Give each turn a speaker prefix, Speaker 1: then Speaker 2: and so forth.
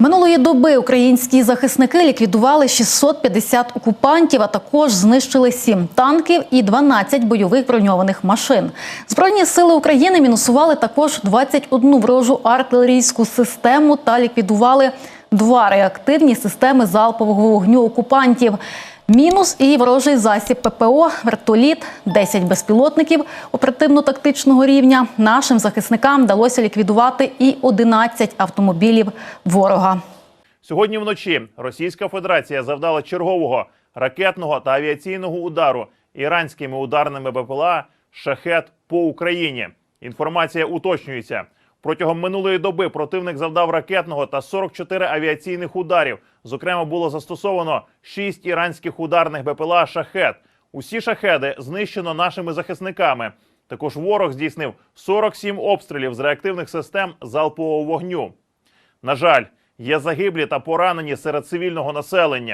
Speaker 1: Минулої доби українські захисники ліквідували 650 окупантів, а також знищили 7 танків і 12 бойових броньованих машин. Збройні сили України мінусували також 21 ворожу артилерійську систему та ліквідували два реактивні системи залпового вогню окупантів. Мінус і ворожий засіб ППО, вертоліт, 10 безпілотників оперативно-тактичного рівня. Нашим захисникам вдалося ліквідувати і 11 автомобілів ворога.
Speaker 2: Сьогодні вночі Російська Федерація завдала чергового ракетного та авіаційного удару іранськими ударними БПЛА шахет по Україні. Інформація уточнюється. Протягом минулої доби противник завдав ракетного та 44 авіаційних ударів. Зокрема, було застосовано 6 іранських ударних БПЛА шахет. Усі шахеди знищено нашими захисниками. Також ворог здійснив 47 обстрілів з реактивних систем залпового вогню. На жаль, є загиблі та поранені серед цивільного населення.